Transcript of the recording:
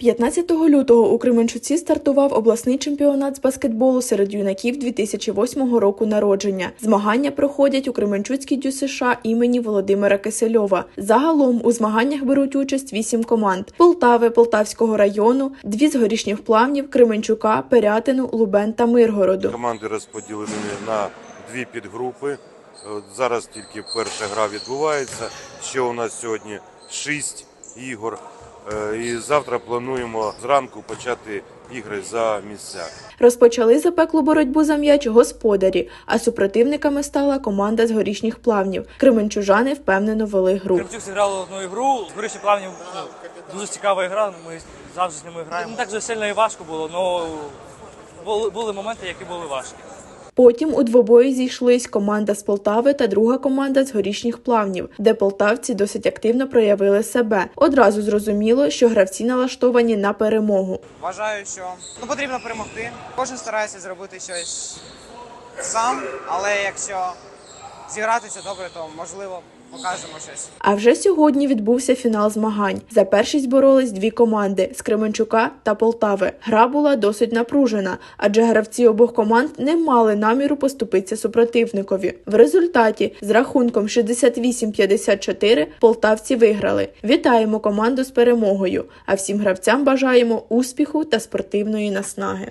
15 лютого у Кременчуці стартував обласний чемпіонат з баскетболу серед юнаків 2008 року народження. Змагання проходять у Кременчуцькій ДЮСШ імені Володимира Кисельова. Загалом у змаганнях беруть участь вісім команд: Полтави, Полтавського району, дві з горішніх плавнів, Кременчука, Перятину, Лубен та Миргороду. Команди розподілені на дві підгрупи. Зараз тільки перша гра відбувається. Ще у нас сьогодні шість ігор. Е, І завтра плануємо зранку почати ігри за місця. Розпочали запеклу боротьбу за м'яч господарі, а супротивниками стала команда з горішніх плавнів. Кременчужани впевнено вели гру. Кремчук зіграли одну ігру. З Горішні плавнів ну, дуже цікава гра. Ми завжди з ними граємо. Не так же сильно і важко було, але були моменти, які були важкі. Потім у двобої зійшлись команда з Полтави та друга команда з горішніх плавнів, де полтавці досить активно проявили себе. Одразу зрозуміло, що гравці налаштовані на перемогу. Вважаю, що ну, потрібно перемогти. Кожен старається зробити щось сам, але якщо зігратися добре, то можливо А вже сьогодні відбувся фінал змагань. За першість боролись дві команди з Кременчука та Полтави. Гра була досить напружена, адже гравці обох команд не мали наміру поступитися супротивникові. В результаті з рахунком 68-54 полтавці виграли. Вітаємо команду з перемогою! А всім гравцям бажаємо успіху та спортивної наснаги.